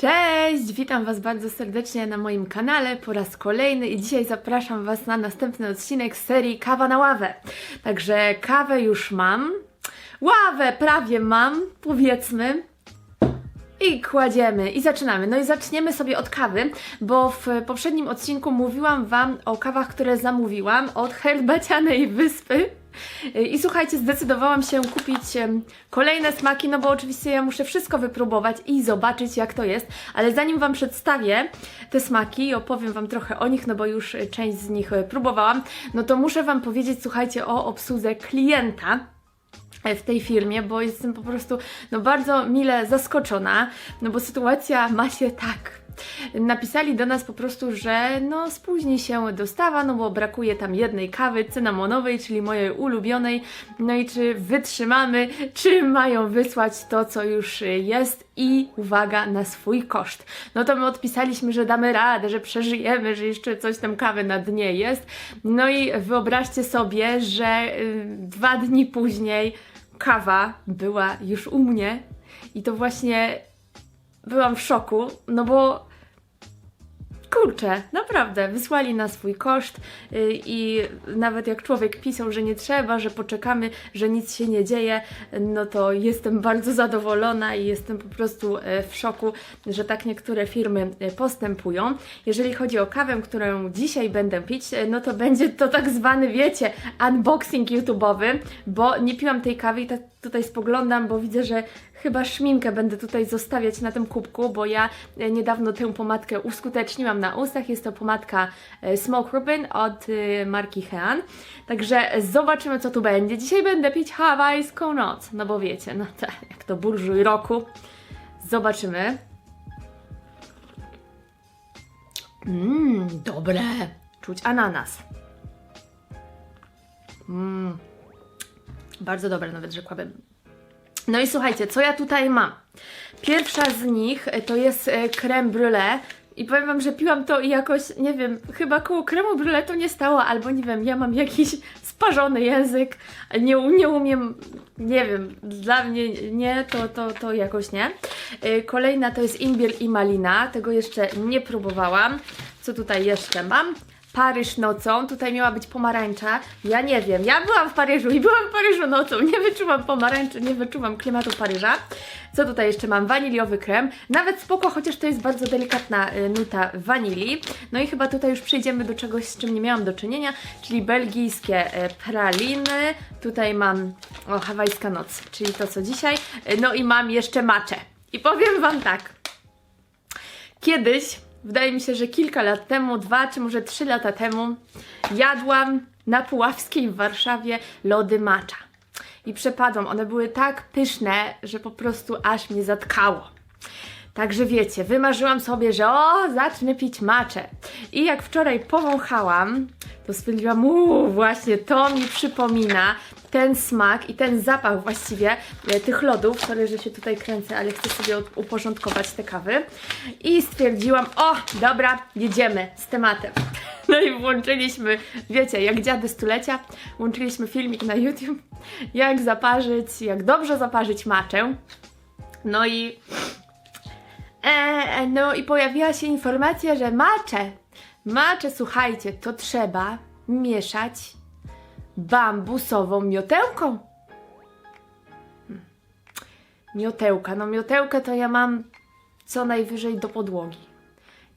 Cześć! Witam Was bardzo serdecznie na moim kanale po raz kolejny i dzisiaj zapraszam Was na następny odcinek serii Kawa na ławę. Także kawę już mam, ławę prawie mam, powiedzmy. I kładziemy i zaczynamy. No i zaczniemy sobie od kawy, bo w poprzednim odcinku mówiłam Wam o kawach, które zamówiłam od herbacianej wyspy. I słuchajcie, zdecydowałam się kupić kolejne smaki, no bo oczywiście ja muszę wszystko wypróbować i zobaczyć jak to jest, ale zanim Wam przedstawię te smaki i opowiem Wam trochę o nich, no bo już część z nich e, próbowałam, no to muszę Wam powiedzieć, słuchajcie, o obsłudze klienta e, w tej firmie, bo jestem po prostu no, bardzo mile zaskoczona, no bo sytuacja ma się tak. Napisali do nas po prostu, że no spóźni się dostawa, no bo brakuje tam jednej kawy cynamonowej, czyli mojej ulubionej. No i czy wytrzymamy, czy mają wysłać to, co już jest i uwaga, na swój koszt. No to my odpisaliśmy, że damy radę, że przeżyjemy, że jeszcze coś tam kawy na dnie jest. No i wyobraźcie sobie, że y, dwa dni później kawa była już u mnie i to właśnie byłam w szoku, no bo kurczę, naprawdę, wysłali na swój koszt yy, i nawet jak człowiek pisał, że nie trzeba, że poczekamy, że nic się nie dzieje, no to jestem bardzo zadowolona i jestem po prostu e, w szoku, że tak niektóre firmy e, postępują. Jeżeli chodzi o kawę, którą dzisiaj będę pić, e, no to będzie to tak zwany, wiecie, unboxing YouTube'owy, bo nie piłam tej kawy i tak tutaj spoglądam, bo widzę, że chyba szminkę będę tutaj zostawiać na tym kubku, bo ja e, niedawno tę pomadkę uskuteczniłam na ustach. Jest to pomadka e, Smoke Rubin od e, marki Hean. Także zobaczymy, co tu będzie. Dzisiaj będę pić hawajską noc, no bo wiecie, no tak, jak to burżuj roku. Zobaczymy. Mmm, dobre. Czuć ananas. Mmm. Bardzo dobre nawet rzekłabym. No i słuchajcie, co ja tutaj mam? Pierwsza z nich e, to jest e, creme brulee. I powiem Wam, że piłam to i jakoś, nie wiem, chyba koło kremu brulee to nie stało, albo nie wiem, ja mam jakiś sparzony język, nie, nie umiem, nie wiem, dla mnie nie, to, to, to jakoś nie. E, Kolejna to jest imbir i malina, tego jeszcze nie próbowałam. Co tutaj jeszcze mam? Paryż nocą, tutaj miała być pomarańcza. Ja nie wiem, ja byłam w Paryżu i byłam w Paryżu nocą, nie wyczuwam pomarańczy, nie wyczuwam klimatu Paryża. Co tutaj jeszcze mam? Waniliowy krem. Nawet spoko, chociaż to jest bardzo delikatna y, nuta wanilii. No i chyba tutaj już przejdziemy do czegoś, z czym nie miałam do czynienia, czyli belgijskie y, praliny. Tutaj mam o, hawajska noc, czyli to co dzisiaj. Y, No i mam jeszcze maczę. I powiem Wam tak, Kiedyś, wydaje mi się, że kilka lat temu, dwa czy może trzy lata temu, jadłam na Puławskiej w Warszawie lody macza. I przepadłam. One były tak pyszne, że po prostu aż mnie zatkało. Także wiecie, wymarzyłam sobie, że o, zacznę pić maczę. I jak wczoraj powąchałam, to stwierdziłam, uuu, właśnie to mi przypomina ten smak i ten zapach właściwie e, tych lodów. Sorry, że się tutaj kręcę, ale chcę sobie uporządkować te kawy. I stwierdziłam, o, dobra, jedziemy z tematem. No i włączyliśmy, wiecie, jak dziady stulecia, włączyliśmy filmik na YouTube, jak zaparzyć, jak dobrze zaparzyć maczę. No i E, no i pojawiła się informacja, że macze, macze, słuchajcie, to trzeba mieszać bambusową miotełką. Hmm. Miotełka, no miotełkę to ja mam co najwyżej do podłogi.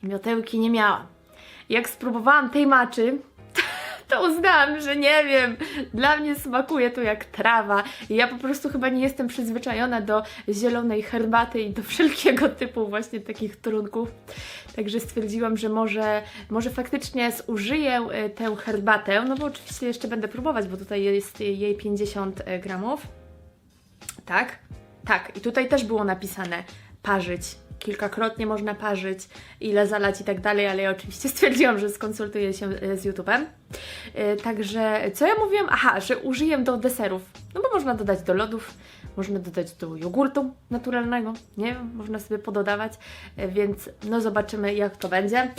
Miotełki nie miałam. Jak spróbowałam tej maczy, to uznałam, że nie wiem, dla mnie smakuje to jak trawa. Ja po prostu chyba nie jestem przyzwyczajona do zielonej herbaty i do wszelkiego typu właśnie takich trunków. Także stwierdziłam, że może, może faktycznie zużyję e, tę herbatę, no bo oczywiście jeszcze będę próbować, bo tutaj jest jej 50 gramów. Tak? Tak. I tutaj też było napisane parzyć. Kilkakrotnie można parzyć, ile zalać i tak dalej, ale ja oczywiście stwierdziłam, że skonsultuję się e, z YouTube'em. E, Także co ja mówiłam? Aha, że użyję do deserów. No bo można dodać do lodów, można dodać do jogurtu naturalnego, nie można sobie pododawać, e, więc no zobaczymy jak to będzie.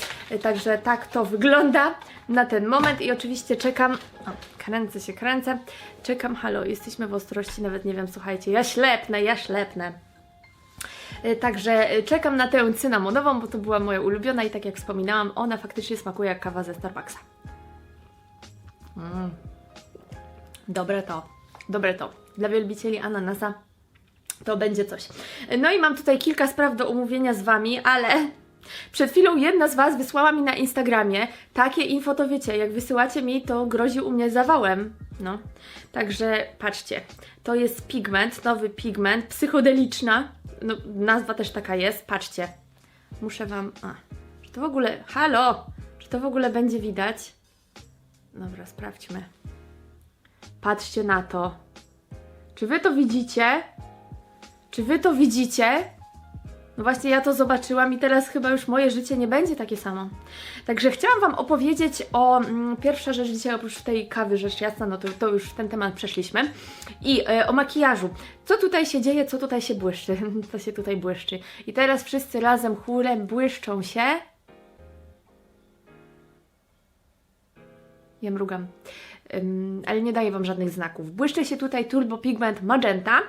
Także tak to wygląda na ten moment i oczywiście czekam, o, kręcę się, kręcę, czekam, halo, jesteśmy w ostrości, nawet nie wiem, słuchajcie, ja ślepnę, ja ślepnę. E, Także e, czekam na tę cynamonową, bo to była moja ulubiona i tak jak wspominałam, ona faktycznie smakuje jak kawa ze Starbucksa. Mm. Dobre to, dobre to. Dla wielbicieli ananasa to będzie coś. No i mam tutaj kilka spraw do omówienia z Wami, ale przed chwilą jedna z Was wysłała mi na Instagramie takie info, to wiecie, jak wysyłacie mi, to grozi u mnie zawałem. No, także patrzcie, to jest pigment, nowy pigment, psychodeliczna, no nazwa też taka jest, patrzcie. Muszę Wam, a, czy to w ogóle, halo, czy to w ogóle będzie widać? Dobra, sprawdźmy. Patrzcie na to. Czy Wy to widzicie? Czy Wy to widzicie? No właśnie, ja to zobaczyłam i teraz chyba już moje życie nie będzie takie samo. Także chciałam Wam opowiedzieć o. Mm, pierwsza rzecz dzisiaj, oprócz tej kawy, rzecz jasna, no to, to już ten temat przeszliśmy. I e, o makijażu. Co tutaj się dzieje, co tutaj się błyszczy? co się tutaj błyszczy? I teraz wszyscy razem chórem błyszczą się. Ja mrugam. Ym, ale nie daję Wam żadnych znaków. Błyszczy się tutaj Turbo Pigment Magenta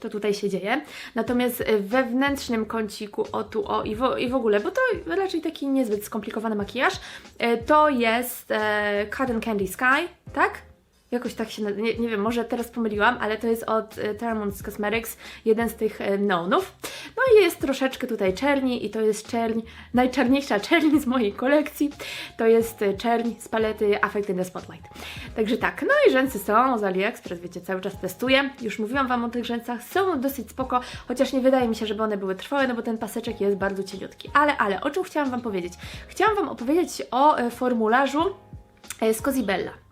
to tutaj się dzieje. Natomiast w wewnętrznym kąciku, o tu, o i w, i w ogóle, bo to raczej taki niezbyt skomplikowany makijaż, e, to jest e, Cotton Candy Sky, tak? Jakoś tak się, nie, nie wiem, może teraz pomyliłam, ale to jest od e, Thermons Cosmetics, jeden z tych e, neonów. No i jest troszeczkę tutaj czerni i to jest czerń, najczarniejsza czerń z mojej kolekcji. To jest e, czerń z palety Affect in the Spotlight. Także tak, no i rzęsy są z AliExpress, wiecie, cały czas testuję. Już mówiłam Wam o tych rzęsach, są dosyć spoko, chociaż nie wydaje mi się, żeby one były trwałe, no bo ten paseczek jest bardzo cieniutki. Ale, ale, o czym chciałam Wam powiedzieć? Chciałam Wam opowiedzieć o formularzu z Cosibella.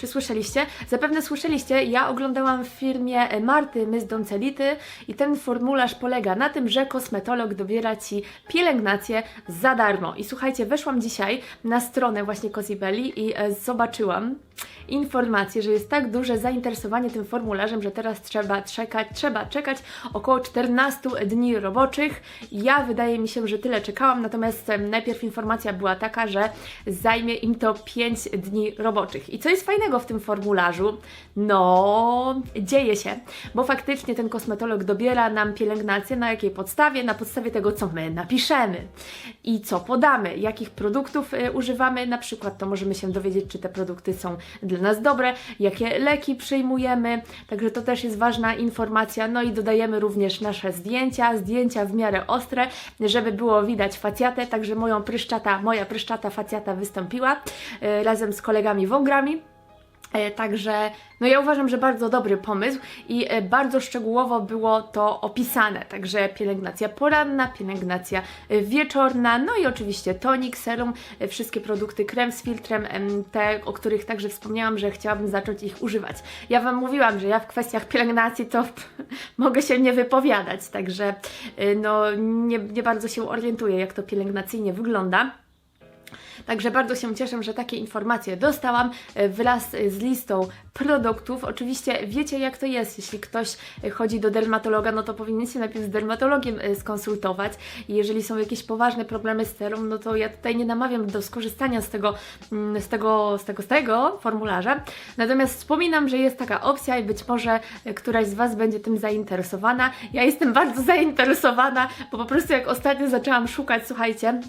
Czy słyszeliście? Zapewne słyszeliście, ja oglądałam w firmie Marty Mys Doncelity i ten formularz polega na tym, że kosmetolog dobiera Ci pielęgnację za darmo. I słuchajcie, weszłam dzisiaj na stronę właśnie Cosibelli i e, zobaczyłam informację, że jest tak duże zainteresowanie tym formularzem, że teraz trzeba czekać, trzeba czekać około 14 dni roboczych. Ja wydaje mi się, że tyle czekałam, natomiast najpierw informacja była taka, że zajmie im to 5 dni roboczych. I co jest fajnego w tym formularzu? No, dzieje się, bo faktycznie ten kosmetolog dobiera nam pielęgnację na jakiej podstawie? Na podstawie tego, co my napiszemy i co podamy, jakich produktów y, używamy, na przykład to możemy się dowiedzieć, czy te produkty są dla nas dobre, jakie leki przyjmujemy, także to też jest ważna informacja. No i dodajemy również nasze zdjęcia, zdjęcia w miarę ostre, żeby było widać facjatę, także moją pryszczata, moja pryszczata facjata wystąpiła y, razem z kolegami wągrami. E, Także, no ja uważam, że bardzo dobry pomysł i e, bardzo szczegółowo było to opisane. Także pielęgnacja poranna, pielęgnacja e, wieczorna, no i oczywiście tonik, serum, wszystkie produkty, krem z filtrem, em, te, o których także wspomniałam, że chciałabym zacząć ich używać. Ja Wam mówiłam, że ja w kwestiach pielęgnacji to mogę się nie wypowiadać, także no nie, nie bardzo się orientuję, jak to pielęgnacyjnie wygląda. Także bardzo się cieszę, że takie informacje dostałam e, wraz z listą produktów. Oczywiście wiecie jak to jest, jeśli ktoś e, chodzi do dermatologa, no to powinien się najpierw z dermatologiem e, skonsultować i jeżeli są jakieś poważne problemy z serum, no to ja tutaj nie namawiam do skorzystania z tego, mm, z tego, z tego, z tego formularza. Natomiast wspominam, że jest taka opcja i być może e, któraś z Was będzie tym zainteresowana. Ja jestem bardzo zainteresowana, bo po prostu jak ostatnio zaczęłam szukać, słuchajcie,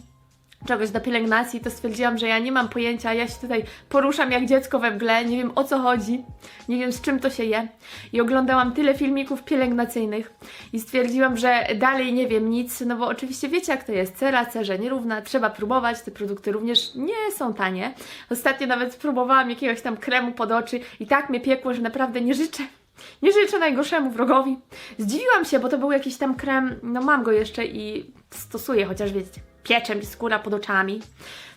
czegoś do pielęgnacji, to stwierdziłam, że ja nie mam pojęcia, ja się tutaj poruszam jak dziecko we mgle, nie wiem o co chodzi, nie wiem z czym to się je. I oglądałam tyle filmików pielęgnacyjnych i stwierdziłam, że dalej nie wiem nic, no bo oczywiście wiecie jak to jest, cera cerze nierówna, trzeba próbować, te produkty również nie są tanie. Ostatnio nawet spróbowałam jakiegoś tam kremu pod oczy i tak mnie piekło, że naprawdę nie życzę nie życzę najgorszemu wrogowi. Zdziwiłam się, bo to był jakiś tam krem, no mam go jeszcze i stosuję, chociaż wiecie, piecze mi skóra pod oczami.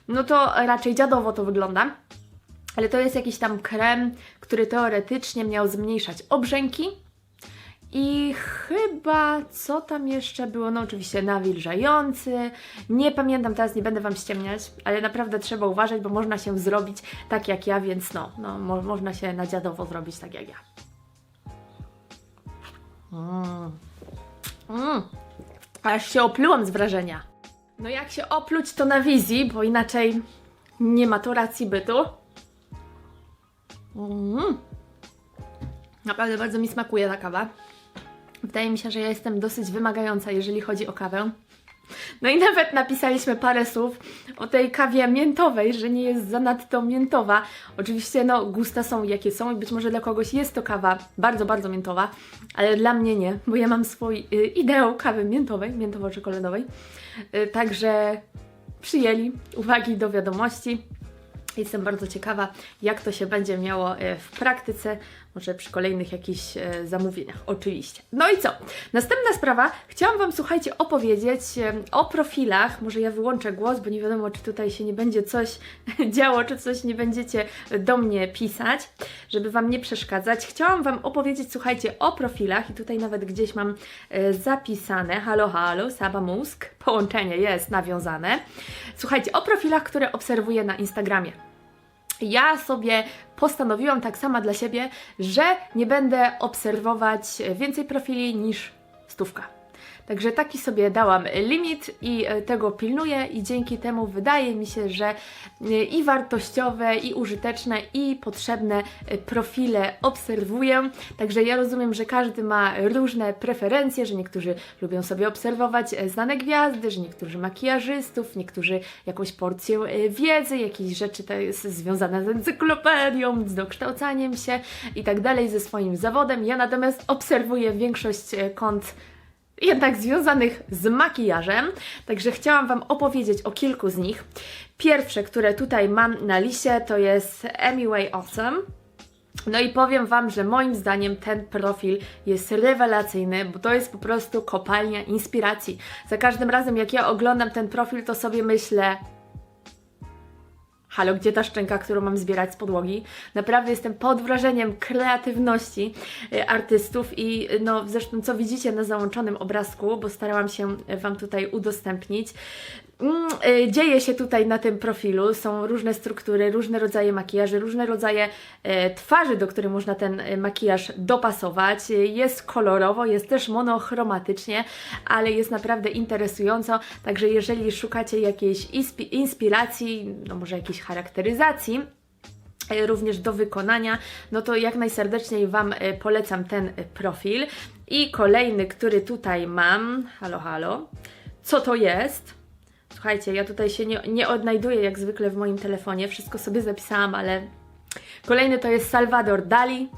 No to raczej dziadowo to wygląda. Ale to jest jakiś tam krem, który teoretycznie miał zmniejszać obrzęki. I chyba co tam jeszcze było? No oczywiście nawilżający. Nie pamiętam teraz, nie będę Wam ściemniać, ale naprawdę trzeba uważać, bo można się zrobić tak jak ja, więc no, no mo można się na dziadowo zrobić tak jak ja. Mm. Mm. Aż się oplułam z wrażenia. No jak się opluć to na wizji, bo inaczej nie ma to racji bytu. Mm. Naprawdę bardzo mi smakuje ta kawa. Wydaje mi się, że ja jestem dosyć wymagająca, jeżeli chodzi o kawę. No i nawet napisaliśmy parę słów o tej kawie miętowej, że nie jest zanadto miętowa. Oczywiście, no, gusta są jakie są i być może dla kogoś jest to kawa bardzo, bardzo miętowa, ale dla mnie nie, bo ja mam swój y, ideał kawy miętowej, miętowo-czekoladowej. Y, także przyjęli uwagi do wiadomości. Jestem bardzo ciekawa, jak to się będzie miało e, w praktyce, może przy kolejnych jakichś e, zamówieniach, oczywiście. No i co? Następna sprawa, chciałam Wam, słuchajcie, opowiedzieć e, o profilach. Może ja wyłączę głos, bo nie wiadomo, czy tutaj się nie będzie coś działo, czy coś nie będziecie do mnie pisać, żeby Wam nie przeszkadzać. Chciałam Wam opowiedzieć, słuchajcie, o profilach i tutaj nawet gdzieś mam e, zapisane. Halo, halo, Saba Mózg. Połączenie jest nawiązane. Słuchajcie, o profilach, które obserwuję na Instagramie ja sobie postanowiłam tak sama dla siebie, że nie będę obserwować więcej profili niż stówka. Także taki sobie dałam limit i e, tego pilnuję i dzięki temu wydaje mi się, że e, i wartościowe, i użyteczne, i potrzebne e, profile obserwuję. Także ja rozumiem, że każdy ma różne preferencje, że niektórzy lubią sobie obserwować znane gwiazdy, że niektórzy makijażystów, niektórzy jakąś porcję wiedzy, jakieś rzeczy to jest związane z encyklopedią, z dokształcaniem się i tak dalej, ze swoim zawodem. Ja natomiast obserwuję większość kont jednak związanych z makijażem. Także chciałam Wam opowiedzieć o kilku z nich. Pierwsze, które tutaj mam na liście, to jest Emiway Awesome. No i powiem Wam, że moim zdaniem ten profil jest rewelacyjny, bo to jest po prostu kopalnia inspiracji. Za każdym razem, jak ja oglądam ten profil, to sobie myślę, Halo, gdzie ta szczęka, którą mam zbierać z podłogi? Naprawdę jestem pod wrażeniem kreatywności y, artystów i y, no zresztą co widzicie na załączonym obrazku, bo starałam się Wam tutaj udostępnić. Mm, y, dzieje się tutaj na tym profilu, są różne struktury, różne rodzaje makijaży, różne rodzaje e, twarzy, do których można ten e, makijaż dopasować. E, jest kolorowo, jest też monochromatycznie, ale jest naprawdę interesująco, także jeżeli szukacie jakiejś inspiracji, no może jakiejś charakteryzacji, również do wykonania, no to jak najserdeczniej Wam polecam ten profil. I kolejny, który tutaj mam, halo, halo, co to jest? Słuchajcie, ja tutaj się nie, nie odnajduję jak zwykle w moim telefonie, wszystko sobie zapisałam, ale kolejny to jest Salvador Dali,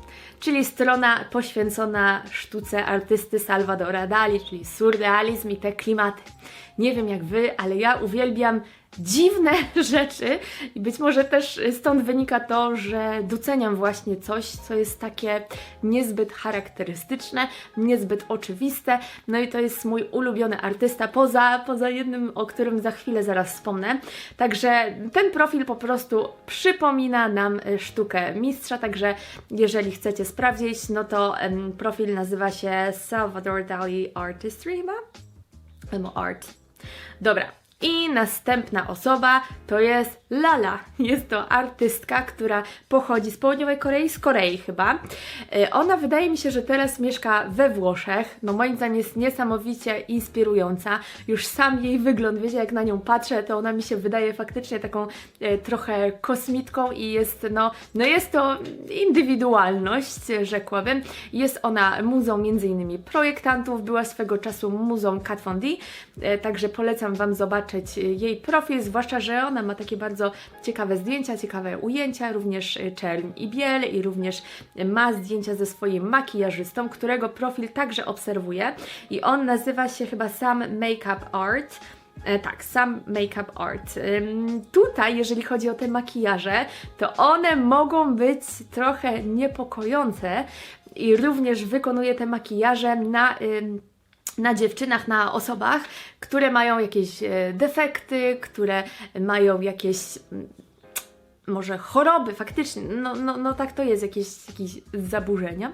czyli strona poświęcona sztuce artysty Salvadora Dali, czyli surrealizm i te klimaty. Nie wiem jak Wy, ale ja uwielbiam dziwne rzeczy i być może też stąd wynika to, że doceniam właśnie coś, co jest takie niezbyt charakterystyczne, niezbyt oczywiste, no i to jest mój ulubiony artysta, poza, poza jednym, o którym za chwilę zaraz wspomnę. Także ten profil po prostu przypomina nam sztukę mistrza, także jeżeli chcecie sprawdzić, no to um, profil nazywa się Salvador Dali Artistry chyba? Art. Dobra, i następna osoba to jest Lala. Jest to artystka, która pochodzi z południowej Korei, z Korei chyba. E, ona wydaje mi się, że teraz mieszka we Włoszech. No moim zdaniem jest niesamowicie inspirująca. Już sam jej wygląd, wiecie, jak na nią patrzę, to ona mi się wydaje faktycznie taką e, trochę kosmitką i jest, no, no jest to indywidualność, rzekłabym. Jest ona muzą między innymi projektantów, była swego czasu muzą Kat Von D, e, także polecam Wam zobaczyć jej profil, zwłaszcza, że ona ma takie bardzo ciekawe zdjęcia, ciekawe ujęcia, również y, czerń i biel i również ma zdjęcia ze swoim makijażystą, którego profil także obserwuję i on nazywa się chyba Sam Makeup Art. E, tak, sam Makeup Art. Tutaj, jeżeli chodzi o te makijaże, to one mogą być trochę niepokojące i również wykonuje te makijaże na. Na dziewczynach, na osobach, które mają jakieś e, defekty, które mają jakieś mm, może choroby, faktycznie, no, no, no tak to jest, jakieś, jakieś zaburzenia.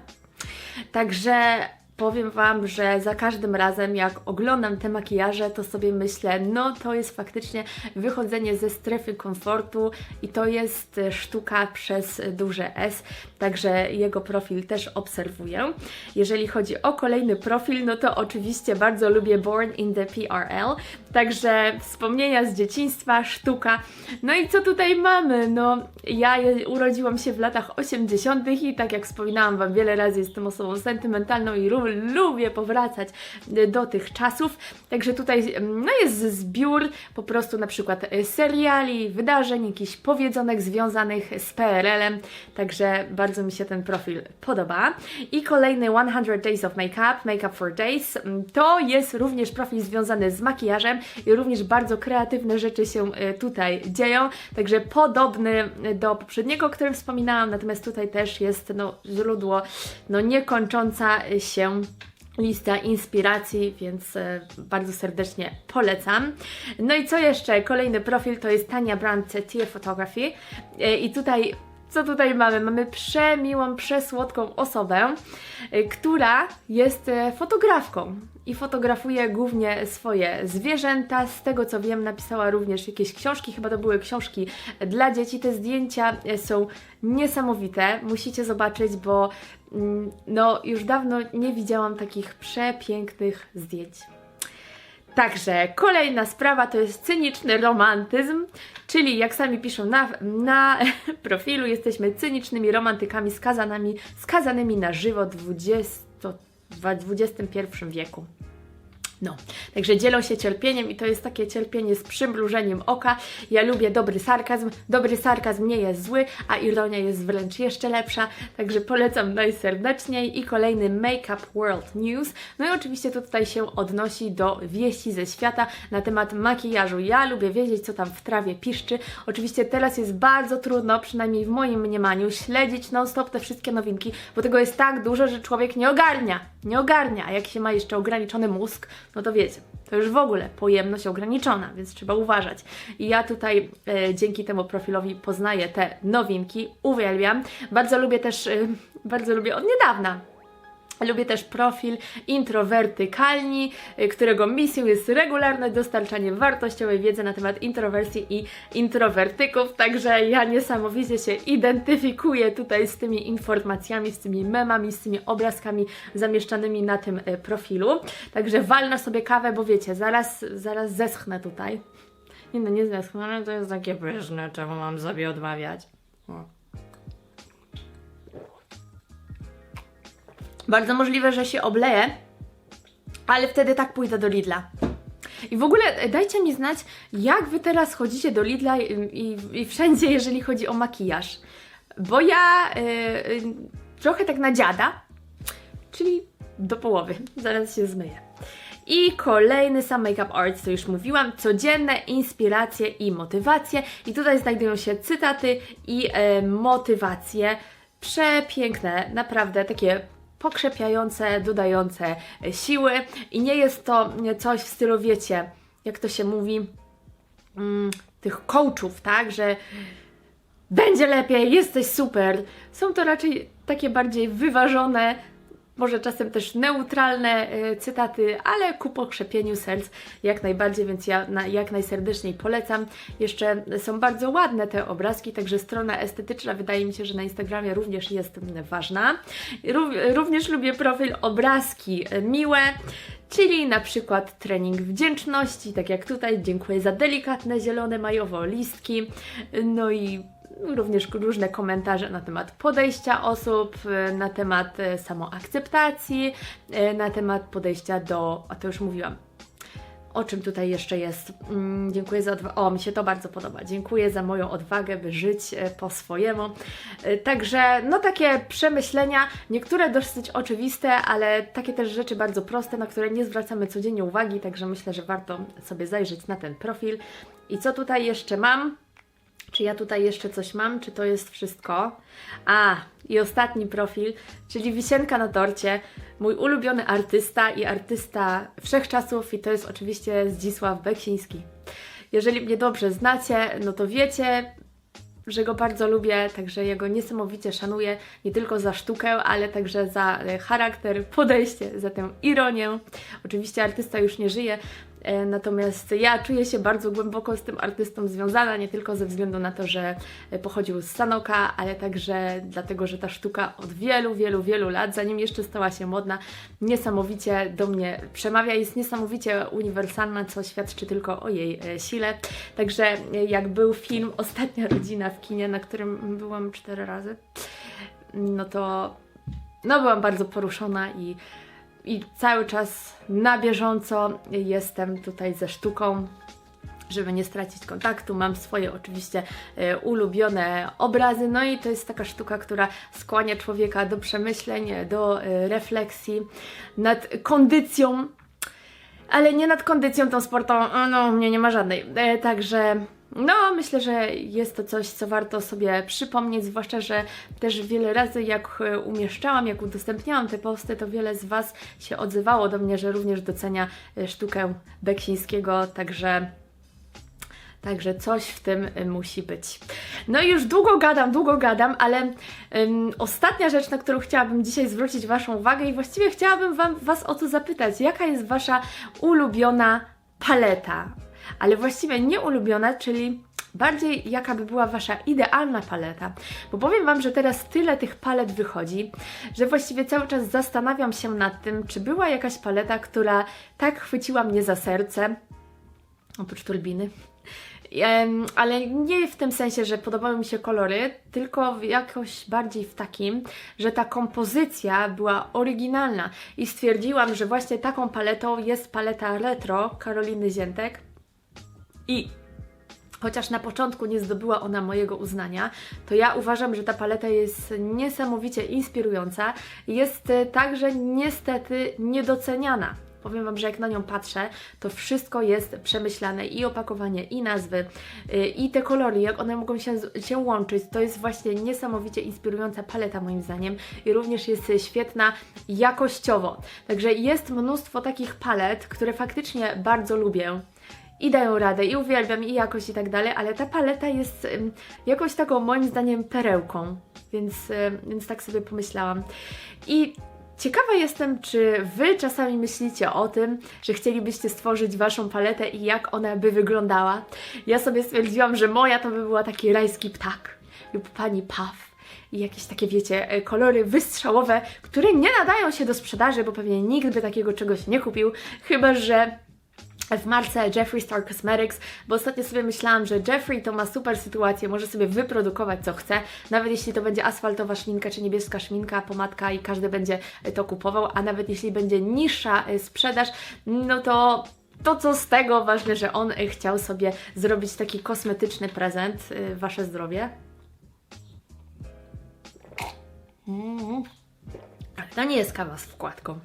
Także powiem Wam, że za każdym razem, jak oglądam te makijaże, to sobie myślę, no to jest faktycznie wychodzenie ze strefy komfortu i to jest sztuka przez duże S, także jego profil też obserwuję. Jeżeli chodzi o kolejny profil, no to oczywiście bardzo lubię Born in the PRL, także wspomnienia z dzieciństwa, sztuka. No i co tutaj mamy? No, ja urodziłam się w latach 80. i tak jak wspominałam Wam wiele razy, jestem osobą sentymentalną i lubię powracać do tych czasów. Także tutaj no jest zbiór po prostu na przykład seriali, wydarzeń, jakichś powiedzonek związanych z PRL-em. Także bardzo mi się ten profil podoba. I kolejny 100 Days of Makeup, Makeup for Days. To jest również profil związany z makijażem i również bardzo kreatywne rzeczy się e, tutaj dzieją. Także podobny do poprzedniego, o którym wspominałam, natomiast tutaj też jest no, źródło no, niekończąca się lista inspiracji, więc e, bardzo serdecznie polecam. No i co jeszcze? Kolejny profil to jest Tania Brandt Tear Photography E, i tutaj co tutaj mamy? Mamy przemiłą, przesłodką osobę, która jest e, fotografką i fotografuje głównie swoje zwierzęta. Z tego co wiem, napisała również jakieś książki, chyba to były książki dla dzieci. Te zdjęcia e, są niesamowite, musicie zobaczyć, bo mm, no już dawno nie widziałam takich przepięknych zdjęć. Także kolejna sprawa to jest cyniczny romantyzm, czyli jak sami piszą na, na profilu, jesteśmy cynicznymi romantykami skazanymi, skazanymi na żywot w 20, w XXI wieku. No, także dzielą się cierpieniem i to jest takie cierpienie z przymrużeniem oka. Ja lubię dobry sarkazm, dobry sarkazm nie jest zły, a ironia jest wręcz jeszcze lepsza, także polecam najserdeczniej. I kolejny Makeup World News. No i oczywiście to tutaj się odnosi do wieści ze świata na temat makijażu. Ja lubię wiedzieć, co tam w trawie piszczy. Oczywiście teraz jest bardzo trudno, przynajmniej w moim mniemaniu, śledzić non-stop te wszystkie nowinki, bo tego jest tak dużo, że człowiek nie ogarnia. Nie ogarnia, a jak się ma jeszcze ograniczony mózg, no to wiecie, to już w ogóle pojemność ograniczona, więc trzeba uważać. I ja tutaj e, dzięki temu profilowi poznaję te nowinki, uwielbiam. Bardzo lubię też, e, bardzo lubię od niedawna Lubię też profil introwertykalni, y, którego misją jest regularne dostarczanie wartościowej wiedzy na temat introwersji i introwertyków, także ja niesamowicie się identyfikuję tutaj z tymi informacjami, z tymi memami, z tymi obrazkami zamieszczanymi na tym y, profilu. Także walnę sobie kawę, bo wiecie, zaraz, zaraz zeschnę tutaj. Nie no, nie zeschnę, ale to jest takie pyszne, czemu mam sobie odmawiać. O. Bardzo możliwe, że się obleję, ale wtedy tak pójdę do Lidla. I w ogóle e, dajcie mi znać, jak Wy teraz chodzicie do Lidla i, i, i wszędzie, jeżeli chodzi o makijaż. Bo ja yy, trochę tak na dziada, czyli do połowy. Zaraz się zmyję. I kolejny sam Makeup Arts, to już mówiłam, codzienne inspiracje i motywacje. I tutaj znajdują się cytaty i e, motywacje. Przepiękne, naprawdę takie pokrzepiające, dodające siły i nie jest to coś w stylu, wiecie, jak to się mówi, mm, tych coachów, tak, że będzie lepiej, jesteś super. Są to raczej takie bardziej wyważone, może czasem też neutralne y, cytaty, ale ku pokrzepieniu serc jak najbardziej, więc ja na, jak najserdeczniej polecam. Jeszcze są bardzo ładne te obrazki, także strona estetyczna wydaje mi się, że na Instagramie również jest ważna. Również lubię profil obrazki miłe, czyli na przykład trening wdzięczności, tak jak tutaj, dziękuję za delikatne zielone majowo listki, no i również różne komentarze na temat podejścia osób, y, na temat y, samoakceptacji, y, na temat podejścia do, a to już mówiłam, o czym tutaj jeszcze jest? Mm, dziękuję za. O, mi się to bardzo podoba. Dziękuję za moją odwagę, by żyć po swojemu. Także, no takie przemyślenia, niektóre dosyć oczywiste, ale takie też rzeczy bardzo proste, na które nie zwracamy codziennie uwagi, także myślę, że warto sobie zajrzeć na ten profil. I co tutaj jeszcze mam? Czy ja tutaj jeszcze coś mam? Czy to jest wszystko? A, i ostatni profil, czyli wisienka na torcie. Mój ulubiony artysta i artysta wszechczasów, i to jest oczywiście Zdzisław Beksiński. Jeżeli mnie dobrze znacie, no to wiecie, że go bardzo lubię, także jego niesamowicie szanuję, nie tylko za sztukę, ale także za charakter, podejście, za tę ironię. Oczywiście artysta już nie żyje, E, natomiast ja czuję się bardzo głęboko z tym artystą związana, nie tylko ze względu na to, że pochodził z Sanoka, ale także dlatego, że ta sztuka od wielu, wielu, wielu lat, zanim jeszcze stała się modna, niesamowicie do mnie przemawia, jest niesamowicie uniwersalna, co świadczy tylko o jej e, sile. Także e, jak był film Ostatnia rodzina w kinie, na którym byłam cztery razy, no to no byłam bardzo poruszona i i cały czas na bieżąco jestem tutaj ze sztuką żeby nie stracić kontaktu. Mam swoje oczywiście e, ulubione obrazy, no i to jest taka sztuka, która skłania człowieka do przemyśleń, do e, refleksji nad kondycją, ale nie nad kondycją tą sportową, no mnie nie ma żadnej. E, także no, myślę, że jest to coś, co warto sobie przypomnieć, zwłaszcza, że też wiele razy jak e, umieszczałam, jak udostępniałam te posty, to wiele z Was się odzywało do mnie, że również docenia e, sztukę Beksińskiego, także Także coś w tym y, musi być. No i już długo gadam, długo gadam, ale ym, ostatnia rzecz, na którą chciałabym dzisiaj zwrócić Waszą uwagę i właściwie chciałabym wam, Was o to zapytać, jaka jest Wasza ulubiona paleta? Ale właściwie nie ulubiona, czyli bardziej jaka by była Wasza idealna paleta. Bo powiem Wam, że teraz tyle tych palet wychodzi, że właściwie cały czas zastanawiam się nad tym, czy była jakaś paleta, która tak chwyciła mnie za serce, oprócz turbiny, ale nie w tym sensie, że podobały mi się kolory, tylko jakoś bardziej w takim, że ta kompozycja była oryginalna. I stwierdziłam, że właśnie taką paletą jest paleta retro Karoliny Ziętek i chociaż na początku nie zdobyła ona mojego uznania, to ja uważam, że ta paleta jest niesamowicie inspirująca. Jest e, także niestety niedoceniana. Powiem Wam, że jak na nią patrzę, to wszystko jest przemyślane i opakowanie, i nazwy, y, i te kolory, jak one mogą się, się łączyć. To jest właśnie niesamowicie inspirująca paleta moim zdaniem i również jest świetna jakościowo. Także jest mnóstwo takich palet, które faktycznie bardzo lubię i dają radę, i uwielbiam, i jakość, i tak dalej, ale ta paleta jest ym, jakąś taką moim zdaniem perełką, więc, więc tak sobie pomyślałam. I ciekawa jestem, czy Wy czasami myślicie o tym, że chcielibyście stworzyć Waszą paletę i jak ona by wyglądała. Ja sobie stwierdziłam, że moja to by była taki rajski ptak lub pani Puff i jakieś takie, wiecie, e, kolory wystrzałowe, które nie nadają się do sprzedaży, bo pewnie nikt by takiego czegoś nie kupił, chyba że w marce Jeffree Star Cosmetics, bo ostatnio sobie myślałam, że Jeffree to ma super sytuację, może sobie wyprodukować co chce, nawet jeśli to będzie asfaltowa szminka czy niebieska szminka, pomadka i każdy będzie to kupował, a nawet jeśli będzie niższa e, sprzedaż, no to to co z tego, ważne, że on e, chciał sobie zrobić taki kosmetyczny prezent, e, Wasze zdrowie. Mm. To nie jest kawa z wkładką.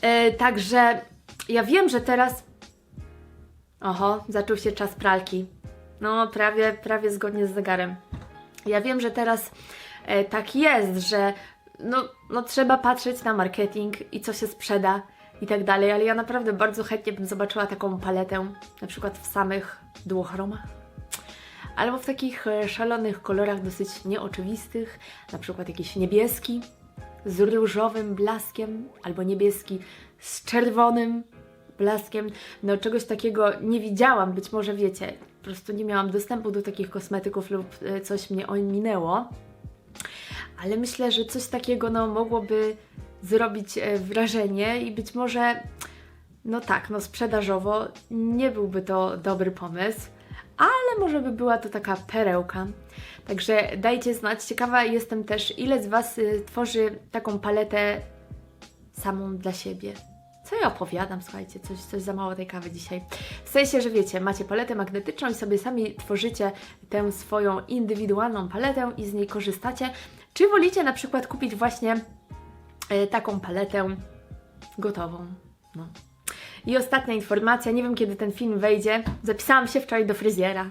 E, także ja wiem, że teraz. Oho, zaczął się czas pralki. No, prawie, prawie zgodnie z zegarem. Ja wiem, że teraz e, tak jest, że no, no trzeba patrzeć na marketing i co się sprzeda i tak dalej, ale ja naprawdę bardzo chętnie bym zobaczyła taką paletę, na przykład w samych duochromach. Albo w takich e, szalonych kolorach dosyć nieoczywistych, na przykład jakiś niebieski z różowym blaskiem, albo niebieski z czerwonym blaskiem. No czegoś takiego nie widziałam, być może wiecie, po prostu nie miałam dostępu do takich kosmetyków lub e, coś mnie ominęło. Ale myślę, że coś takiego no, mogłoby zrobić e, wrażenie i być może, no tak, no sprzedażowo nie byłby to dobry pomysł, ale może by była to taka perełka. Także dajcie znać. Ciekawa jestem też, ile z Was y, tworzy taką paletę samą dla siebie. Co ja opowiadam, słuchajcie, coś, coś za mało tej kawy dzisiaj. W sensie, że wiecie, macie paletę magnetyczną i sobie sami tworzycie tę swoją indywidualną paletę i z niej korzystacie. Czy wolicie na przykład kupić właśnie e, taką paletę gotową? No. I ostatnia informacja, nie wiem kiedy ten film wejdzie. Zapisałam się wczoraj do fryzjera.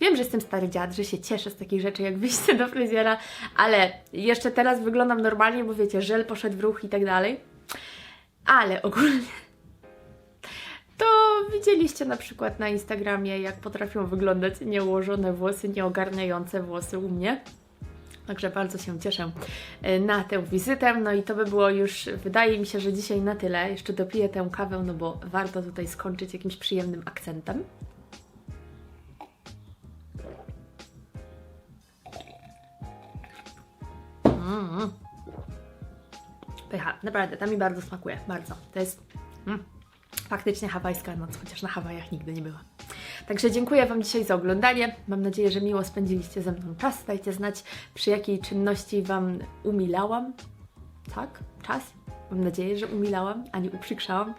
Wiem, że jestem stary dziad, że się cieszę z takich rzeczy jak wyjście do fryzjera, ale jeszcze teraz wyglądam normalnie, bo wiecie, żel poszedł w ruch i tak dalej. Ale ogólnie to widzieliście na przykład na Instagramie, jak potrafią wyglądać nieułożone włosy, nieogarniające włosy u mnie. Także bardzo się cieszę e, na tę wizytę. No i to by było już, wydaje mi się, że dzisiaj na tyle. Jeszcze dopiję tę kawę, no bo warto tutaj skończyć jakimś przyjemnym akcentem. Mm. Pycha, naprawdę, ta mi bardzo smakuje, bardzo. To jest mm, faktycznie hawajska noc, chociaż na Hawajach nigdy nie była. Także dziękuję Wam dzisiaj za oglądanie. Mam nadzieję, że miło spędziliście ze mną czas. Dajcie znać, przy jakiej czynności Wam umilałam. tak, czas. Mam nadzieję, że umilałam, a nie uprzykrzałam.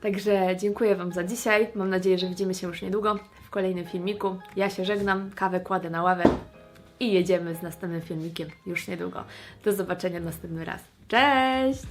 Także dziękuję Wam za dzisiaj. Mam nadzieję, że widzimy się już niedługo w kolejnym filmiku. Ja się żegnam, kawę kładę na ławę i jedziemy z następnym filmikiem już niedługo. Do zobaczenia następny raz. Cześć!